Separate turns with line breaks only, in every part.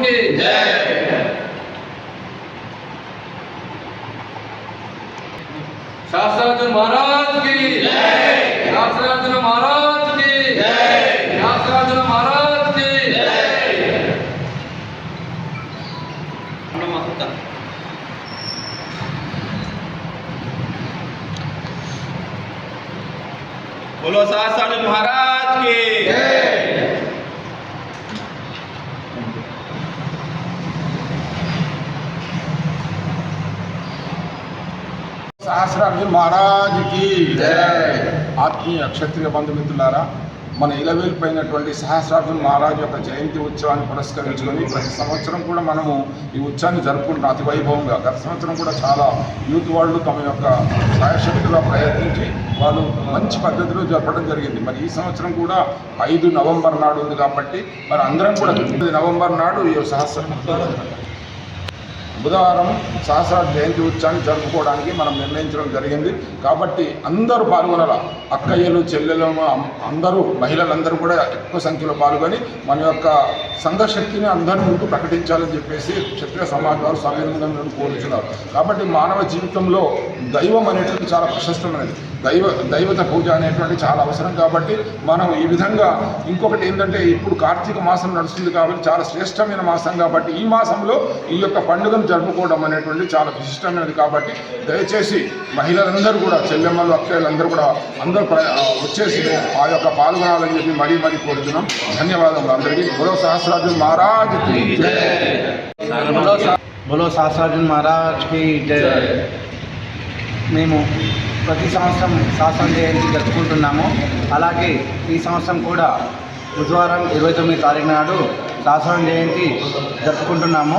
राम जय महाराज की जय। महाराज की जय। महाराज की जय।
बोलो शास्त्रार्जुन महाराज की जय।
సహస్రార్జున్ మహారాజ్కి ఆత్మీయ క్షత్రియ బంధుమిత్రులారా మన ఇలవేలిపోయినటువంటి సహస్రార్జున్ మహారాజ్ యొక్క జయంతి ఉత్సవాన్ని పురస్కరించుకొని ప్రతి సంవత్సరం కూడా మనము ఈ ఉత్సవాన్ని జరుపుకుంటున్నాం. అతి వైభవంగా. గత సంవత్సరం కూడా చాలా యూత్ వాళ్ళు తమ యొక్క సాయశక్తిగా ప్రయత్నించి వాళ్ళు మంచి పద్ధతిలో జరపడం జరిగింది. మరి ఈ సంవత్సరం కూడా ఐదు నవంబర్ నాడు ఉంది కాబట్టి మరి అందరం కూడా తొమ్మిది నవంబర్ నాడు ఈ సహస్ర బుధవారం సహస్ర జయంతి ఉత్సవాన్ని జరుపుకోవడానికి మనం నిర్ణయించడం జరిగింది. కాబట్టి అందరూ పాల్గొనాల? అక్కయ్యలు చెల్లెలు అందరూ మహిళలందరూ కూడా ఎక్కువ సంఖ్యలో పాల్గొని మన యొక్క సంఘశక్తిని అందరి ముందు ప్రకటించాలని చెప్పేసి క్షత్రియ సమాజ్ వారు సంవేదనగా కోరుచున్నారు. కాబట్టి మానవ జీవితంలో దైవం అనేటువంటి చాలా ప్రశస్తమైనది. దైవ దైవత పూజ అనేటువంటి చాలా అవసరం కాబట్టి మనం ఈ విధంగా ఇంకొకటి ఏంటంటే ఇప్పుడు కార్తీక మాసం నడుస్తుంది కాబట్టి చాలా శ్రేష్టమైన మాసం కాబట్టి ఈ మాసంలో ఈ యొక్క పండుగను జరుపుకోవడం అనేటువంటి చాలా విశిష్టమైనది కాబట్టి దయచేసి మహిళలందరూ కూడా చెల్లెమ్మలు అక్కయ్యలందరూ కూడా అందరూ వచ్చేసి ఆ యొక్క పాల్గొనాలని చెప్పి మరీ మరీ కోరుతున్నాం ధన్యవాదములు అందరికీ. బులో సహస్రాజు మహారాజ్
బులో సహస్రాజు మహారాజ్కి మేము ప్రతి సంవత్సరం శాసన జయంతి జరుపుకుంటున్నాము. అలాగే ఈ సంవత్సరం కూడా బుధవారం ఇరవై తొమ్మిది తారీఖు నాడు శాసన జయంతి జరుపుకుంటున్నాము.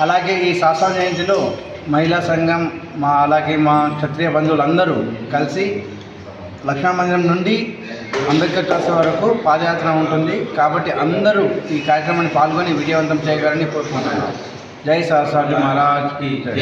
అలాగే ఈ శాసన జయంతిలో మహిళా సంఘం మా అలాగే మా క్షత్రియ బంధువులందరూ కలిసి లక్ష్మణ మందిరం నుండి అంబేద్కర్ ట్రస్ట్ వరకు పాదయాత్ర ఉంటుంది. కాబట్టి అందరూ ఈ కార్యక్రమాన్ని పాల్గొని విజయవంతం చేయగలని కోరుకుంటున్నాను. జై సహస్రాజు మహారాజ్కి జై.